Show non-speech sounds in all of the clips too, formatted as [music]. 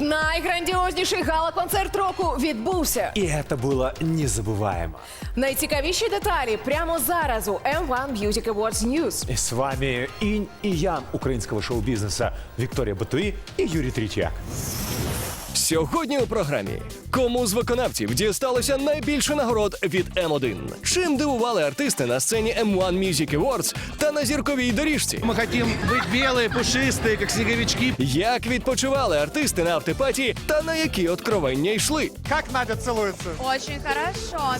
Найграндіозніший гала-концерт року відбувся. И это было незабываемо. Найцікавіші деталі прямо зараз у M1 Music Awards News. И с вами инь и ян украинского шоу-бизнеса Виктория Батуи и Юрий Третьяк. Сьогодні у програмі кому з виконавців дісталося найбільше нагород від М1? Чим дивували артисти на сцені M1 Music Awards та на зірковій доріжці? Мы хотим быть белые, пушистые, как снеговички. Як відпочивали артисти на автопаті та на які откровення йшли? Как Надя целуется? Очень хорошо.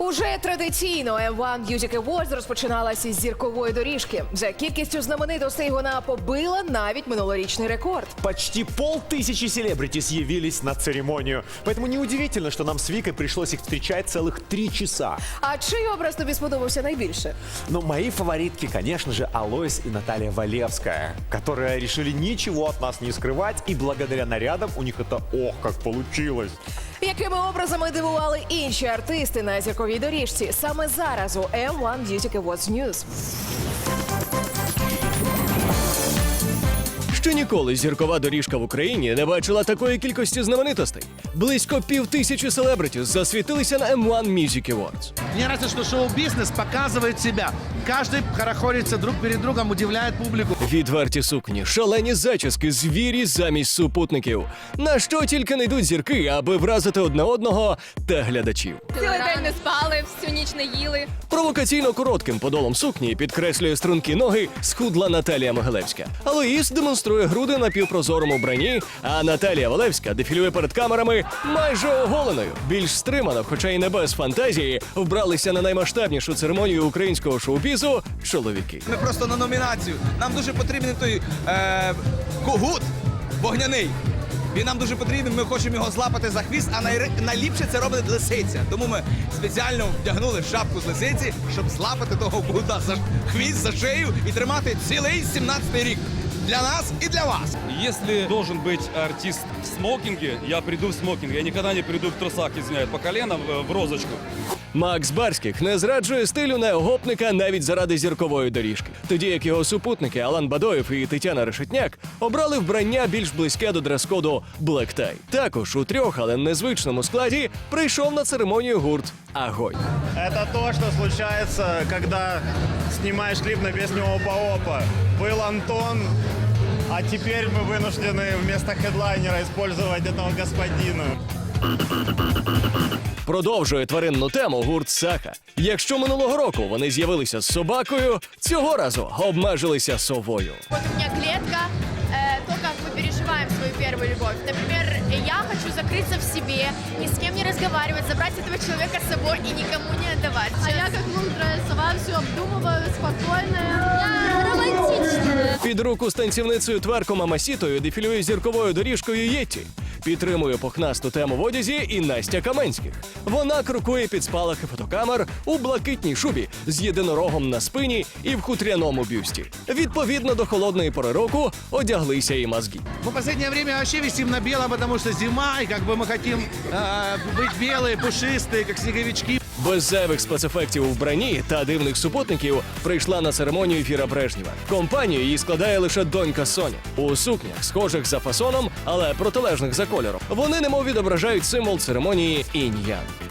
Уже традиційно M1 Music Awards розпочиналася з зіркової доріжки. За кількістю знаменитостей вона побила навіть минулорічний рекорд. Почти полтысячи селебритис явились на церемонию. Поэтому неудивительно, что нам с Викой пришлось их встречать целых три часа. А чий образ тобі сподобався найбільше? Но мои фаворитки, конечно же, Алоис и Наталья Валевская, которые решили ничего от нас не скрывать, и благодаря нарядам у них это ох, как получилось. Якими образами дивували інші артисти на зірковій доріжці? Саме зараз у M1 Music Awards News. Ще ніколи зіркова доріжка в Україні не бачила такої кількості знаменитостей. Близько пів тисячі селебритів засвітилися на M1 Music Awards. Мне нравится, что шоу-бизнес показывает себя. Каждый хорохорится друг перед другом, удивляет публику. Відверті сукні, шалені зачіски, звірі замість супутників. На що тільки не йдуть зірки, аби вразити одне одного та глядачів. Цілий день не спали, всю ніч не їли. Провокаційно коротким подолом сукні підкреслює струнки ноги схудла Наталія Могилевська. Алоїс демонструє груди на півпрозорому брані, а Наталія Валевська дефілює перед камерами майже оголеною. Більш стримано, хоча й не без фантазії, вбралися на наймасштабнішу церемонію українського шоу-бізу чоловіки. Ми просто на номінацію. Нам дуже потрібен той е, когут вогняний. Він нам дуже потрібен, ми хочемо його злапати за хвіст, а найри- найліпше це робить лисиця. Тому ми спеціально вдягнули шапку з лисиці, щоб злапати того когута за хвіст, за шию і тримати цілий 17-й рік. Для нас і для вас. Если должен быть артист в смокинге, я приду в смокинге. Я никогда не приду в трусах, извиняюсь, по колено в, в розочку. Макс Барських не зраджує стилю неогопника навіть заради зіркової доріжки. Тоді як його супутники Алан Бадоєв і Тетяна Решетняк обрали вбрання більш близьке до дрес-коду Black Tie. Також у трьох, але незвичному складі прийшов на церемонію гурт Агонь. Это то, что случается, когда снимаешь клип на песню «Опа-опа». Был Антон, а теперь мы вынуждены вместо хедлайнера использовать этого господина. Продовжує тваринну тему гурт Саха. Якщо минулого року вони з'явилися з собакою, цього разу обмежилися совою. Вот у меня клетка, э, то, как мы переживаем свою первую любовь. Например, я хочу закрыться в себе, ни с кем не разговаривать, забрать этого человека с собой и никому не отдавать. А я как мудрая сова все обдумываю, спокойная. Я романтичная. Під руку з танцівницею Тверко Мамасітою дефілює зірковою доріжкою Єтті. Підтримує пухнасту тему в одязі і Настя Каменських. Вона крокує під спалахи фотокамер у блакитній шубі з єдинорогом на спині і в хутряному бюсті. Відповідно до холодної пори року одяглися і мозги. Мы в последнее время вообще висим на белом, потому что зима, и как бы мы хотим э, быть белые, пушистые, как снеговички. Без зайвих спецефектів у вбранні та дивних супутників прийшла на церемонію Фіра Брежнєва. Компанію її складає лише донька Соня у сукнях, схожих за фасоном, але протилежних за кольором. Вони немов відображають символ церемонії інь-ян.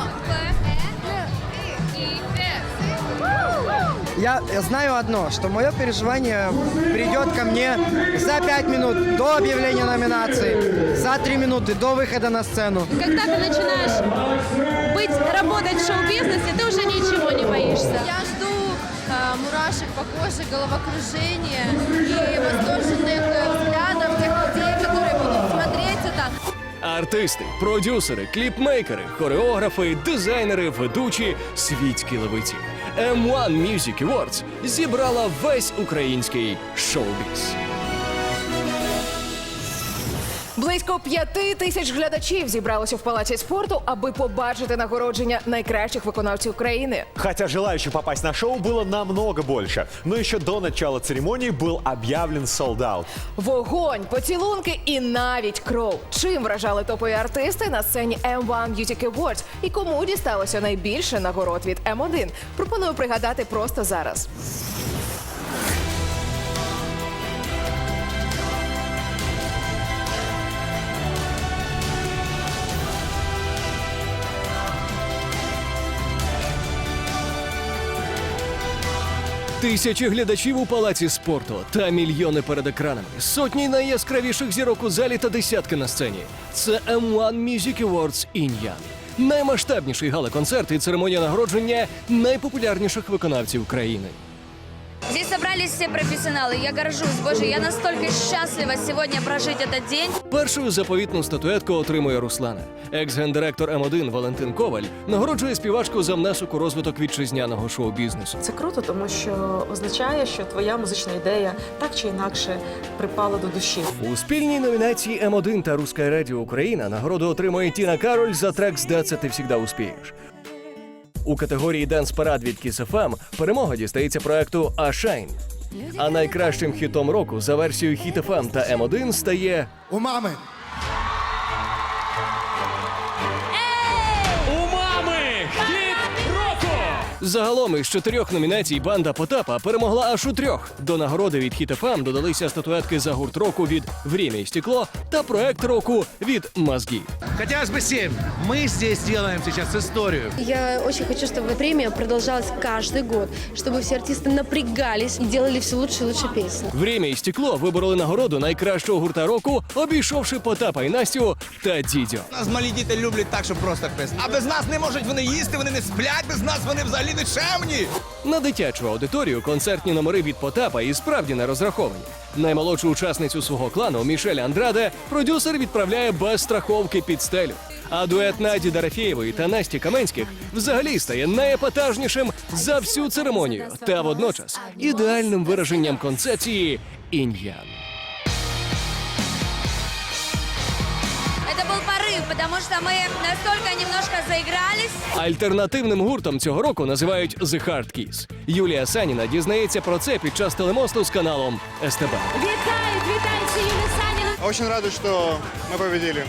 Я знаю одно, что мое переживание придет ко мне за пять минут до объявления номинации, за три минуты до выхода на сцену. Когда ты начинаешь быть, работать в шоу-бизнесе, ты уже ничего не боишься. Я жду э, мурашек по коже, головокружения и восторженных э, взглядов тех людей, которые будут смотреть это. Артисти, продюсери, кліпмейкери, хореографи, дизайнери, ведучі, світські левиці. M1 Music Awards зібрала весь український шоу-біз. Близько п'яти тисяч глядачів зібралося в палаці спорту, аби побачити нагородження найкращих виконавців країни. Хотя желающих попасть на шоу было намного больше. Но еще до начала церемонии был объявлен солдат. Вогонь, поцілунки і навіть кров. Чим вражали топові артисти на сцені M1 Music Awards і кому дісталося найбільше нагород від М1? Пропоную пригадати просто зараз. Тисячі глядачів у палаці спорту та мільйони перед екранами, сотні найяскравіших зірок у залі та десятки на сцені. Це M1 Music Awards Ін'ян. Наймасштабніший гала-концерт і церемонія нагородження найпопулярніших виконавців країни. Здесь собрались все профессионалы. Я горжусь. Боже, я настолько счастлива сегодня прожить этот день. Першою заповітну статуетку отримує Руслана. Екс-гендиректор М1 Валентин Коваль нагороджує співачку за внесок у розвиток вітчизняного шоу-бізнесу. Це круто, тому що означає, що твоя музична ідея так чи інакше припала до душі. У спільній номінації М1 та Руська Радіо Україна нагороду отримує Тіна Кароль за трек «Здаться ти всегда успієш». У категорії Dance Parade від Kiss FM перемога дістається проекту Ашайн. Shine». А найкращим хітом року за версією Hit FM та М1 стає У мамы. Загалом із чотирьох номінацій банда Потапа перемогла аж у трьох. До нагороди від Hit FM додалися статуетки за гурт року від «Время і стекло» та проект року від Мозги. Хотелось бы семь. Мы здесь делаем сейчас историю. Я очень хочу, чтобы премия продолжалась каждый год, чтобы все артисты напрягались и делали все лучше и лучше песни. «Время і стекло вибороли нагороду найкращого гурта року, обійшовши Потапа і Настю та Дідьо. Нас малі діти люблять так, що просто пес. А без нас не можуть вони їсти, вони не сплять, без нас вони взагалі не чемні. На дитячу аудиторію концертні номери від Потапа і справді не розраховані. Наймолодшу учасницю свого клану Мішель Андраде продюсер відправляє без страховки під стелю. А дует Наді Дарафєєвої та Насті Каменських взагалі стає найепатажнішим за всю церемонію та водночас ідеальним вираженням концепції ін'ян. потому что мы настолько немножко заигрались. Альтернативним гуртом цього року називають The Hard Kiss. Юлія Саніна дізнається про це під час телемосту з каналом СТБ. Витаю, витаю, Юлия Санина. Очень рады, что мы победили.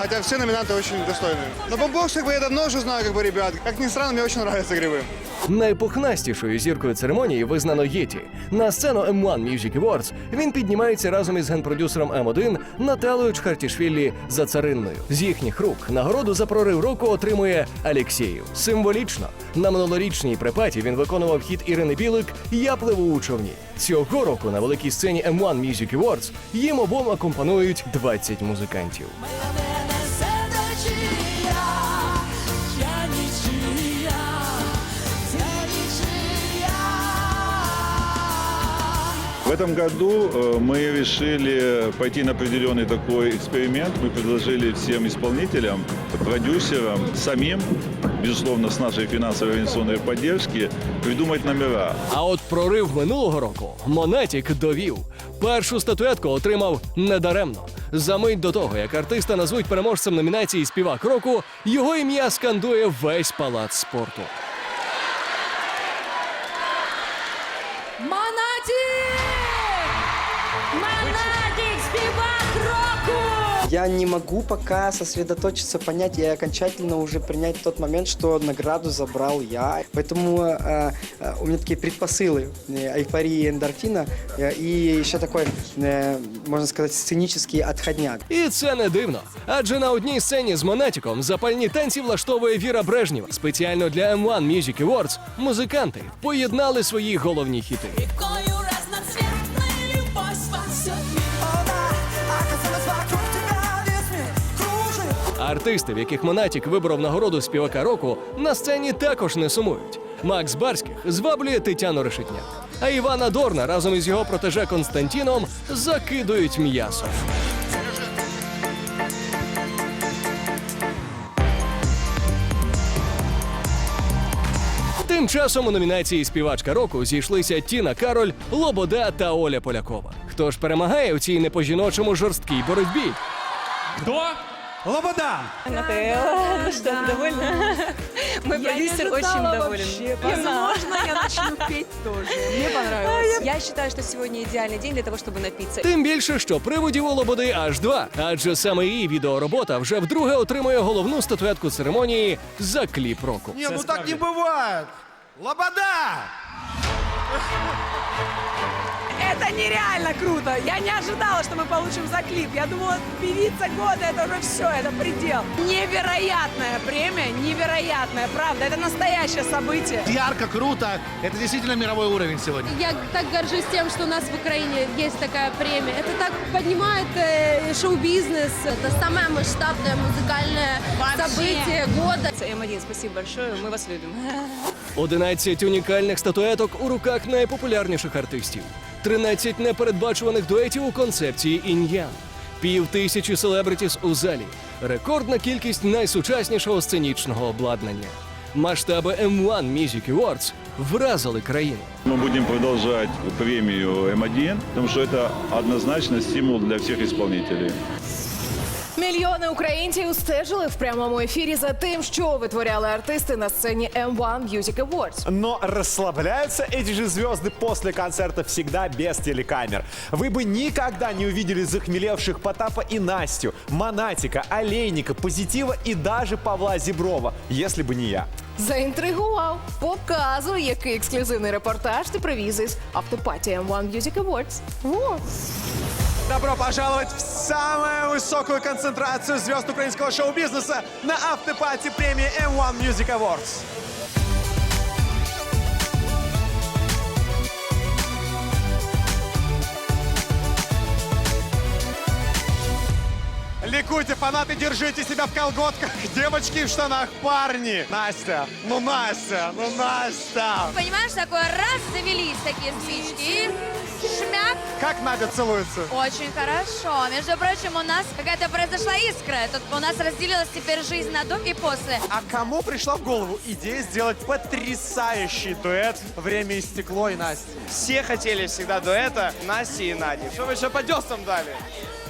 Хотя все номинанты очень достойные. Но бомбокс, как бы я давно уже знаю, как бы ребят. Как ни странно, мне очень нравятся грибы. Найпухнастішою зіркою церемонії визнано Єті. На сцену M1 Music Awards він піднімається разом із генпродюсером М1 Наталою Чхартішвілі за царинною. З їхніх рук нагороду за прорив року отримує Алєксєєв. Символічно на минулорічній припаті він виконував хіт Ірини Білик Я пливу у човні. Цього року на великій сцені M1 Music Awards їм обом акомпанують 20 музикантів. В этом году э, мы решили пойти на определенный такой эксперимент. Мы предложили всем исполнителям, продюсерам, самим, безусловно, с нашей финансовой и организационной поддержки, придумать номера. А от прорив минулого року Монатік довів. Першу статуетку отримав недаремно. За мить до того, як артиста назвуть переможцем номінації Співак року, його ім'я скандує весь палац спорту. Я не могу пока сосредоточиться, понять и окончательно уже принять тот момент, что награду забрал я. Поэтому э, э, у меня такие предпосылы э, эйфории эндорфина э, и еще такой, э, можно сказать, сценический отходняк. І це не дивно. Адже на одній сцені з Монатіком запальні танці влаштовує Віра Брежнєва. Спеціально для M1 Music Awards музиканти поєднали свої головні хіти. Артисти, в яких Монатік виборов нагороду співака року, на сцені також не сумують. Макс Барських зваблює Тетяну Решетняк, а Івана Дорна разом із його протеже Константіном закидують м'ясо. Тим часом у номінації Співачка року зійшлися Тіна Кароль, Лобода та Оля Полякова. Хто ж перемагає у цій не по-жіночому жорсткій боротьбі? Кто? Лобода. Ну что, довольна? Мой продюсер очень доволен. Возможно, я начну петь тоже. Мне понравилось. Я считаю, что сегодня идеальный день для того, чтобы напиться. Тим більше, що приводів у Лободи аж два, адже саме її відеоробота вже вдруге отримує головну статуетку церемонії за кліп року. Не, ну так не бывает. Лобода! [laughs] Это нереально круто. Я не ожидала, что мы получим за клип. Я думала, певица года, это уже все, это предел. Невероятная премия, невероятная, правда. Это настоящее событие. Ярко, круто. Это действительно мировой уровень сегодня. Я так горжусь тем, что у нас в Украине есть такая премия. Это так поднимает э, шоу-бизнес. Это самое масштабное музыкальное событие года. М1, спасибо большое, мы вас любим. 11 унікальних статуеток у руках найпопулярніших артистів, 13 непередбачуваних дуетів у концепції ін'ян, пів тисячі селебритіс у залі, рекордна кількість найсучаснішого сценічного обладнання. Масштаби M1 Music Awards вразили країну. Мы будем продолжать премию M1, потому что это однозначно стимул для всех исполнителей. Мільйони українців стежили в прямому ефірі за тим, що витворяли артисти на сцені M1 Music Awards. Но расслабляются эти же звезды после концерта всегда без телекамер. Вы бы никогда не увидели захмелевших Потапа и Настю, Монатика, Олейника, Позитива и даже Павла Зеброва, если бы не я. Заінтригував. Показуй, який ексклюзивний репортаж ти привіз із автопаті M1 Music Awards. О. Добро пожаловать в самую высокую концентрацию звезд украинского шоу-бизнеса на автопати премии M1 Music Awards. Ликуйте, фанаты, держите себя в колготках. Девочки в штанах, парни. Настя, ну Настя, ну Настя. Понимаешь, такое раз завелись такие спички шмяк. Как Надя целуется? Очень хорошо. Между прочим, у нас какая-то произошла искра. Тут у нас разделилась теперь жизнь на до и после. А кому пришла в голову идея сделать потрясающий дуэт «Время и стекло» и Настя? Все хотели всегда дуэта Насти и Нади. Что вы еще по дёснам дали?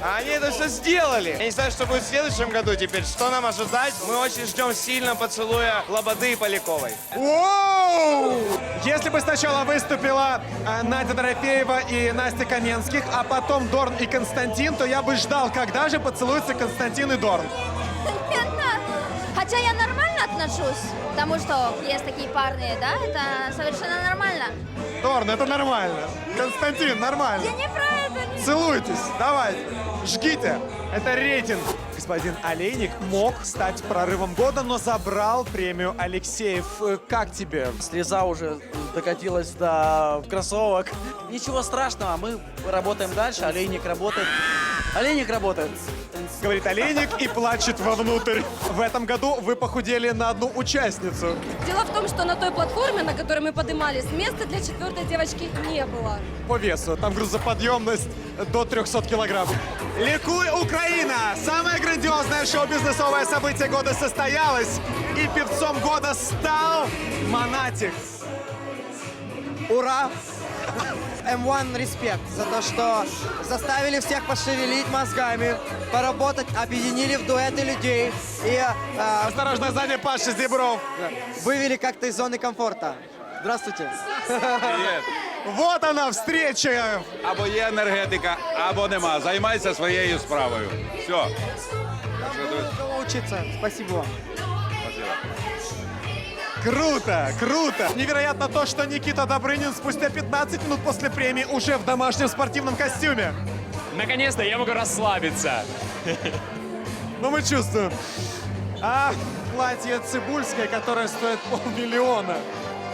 А они это все сделали. Я не знаю, что будет в следующем году теперь. Что нам ожидать? Мы очень ждем сильно поцелуя Лободы и Поляковой. Если бы сначала выступила э, Надя Дорофеева и Настя Каменских, а потом Дорн и Константин, то я бы ждал, когда же поцелуются Константин и Дорн. Хотя я нормально отношусь к тому, что есть такие парни, да? Это совершенно нормально. Дорн, это нормально. Константин, нормально. Я не про это. не- Целуйтесь, давайте, жгите. Это рейтинг. Господин Олейник мог стать прорывом года, но забрал премию Алексеев. Э, Как тебе? Слеза уже докатилась до кроссовок. Ничего страшного, мы работаем дальше, Олейник работает. Олейник работает. Говорит Олейник и плачет вовнутрь. В этом году вы похудели на одну участницу. Дело в том, что на той платформе, на которой мы поднимались, места для четвертой девочки не было. По весу. Там грузоподъемность до 300 килограмм. Ликуй, Украина! Самое грандиозное шоу-бизнесовое событие года состоялось. И певцом года стал Монатик. Ура! М1 респект за то, что заставили всех пошевелить мозгами, поработать, объединили в дуэты людей и э, Осторожно, сзади Паша Зебров. вывели как-то из зоны комфорта. Здравствуйте. Вот она встреча. Або є енергетика, або нема. Займайся своєю справою. Все. Учиться? Спасибо вам. Круто, круто. Невероятно то, что Никита Добрынин спустя 15 минут после премии уже в домашнем спортивном костюме. Наконец-то я могу расслабиться. Но мы чувствуем. А платье Цибульское, которое стоит полмиллиона.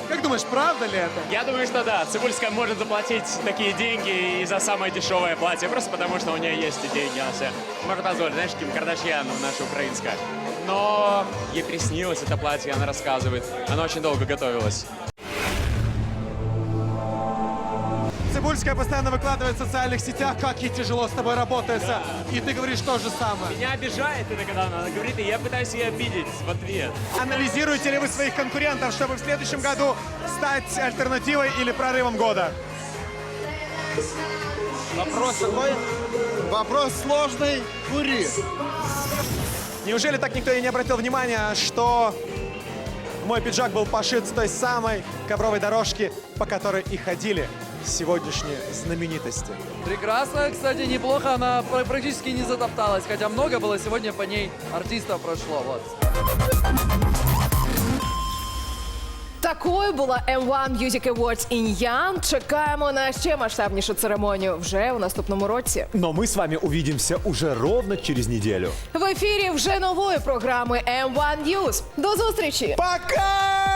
Как думаешь, правда ли это? Я думаю, что да, Цибульская может заплатить такие деньги и за самое дешевое платье, просто потому что у нее есть и деньги, она себе может позволить, знаешь, Ким Кардашьян наша украинская. Но ей приснилось это платье, она рассказывает. Она очень долго готовилась. Цибульская постоянно выкладывает в социальных сетях, как ей тяжело с тобой работается. И ты говоришь то же самое. Меня обижает это, когда она говорит, и я пытаюсь ее обидеть в ответ. Анализируете ли вы своих конкурентов, чтобы в следующем году стать альтернативой или прорывом года? Вопрос такой. Вопрос сложный. Кури. Неужели так никто и не обратил внимания, что мой пиджак был пошит с той самой ковровой дорожки, по которой и ходили сегодняшние знаменитости? Прекрасно, кстати, неплохо. Она пр- практически не затопталась, хотя много было сегодня по ней артистов прошло. Вот. Такою була M1 Music Awards in Young. Чекаємо на ще масштабнішу церемонію вже у наступному році. Но мы с вами увидимся уже ровно через неделю. В ефірі вже нової програми M1 News. До зустрічі! Пока!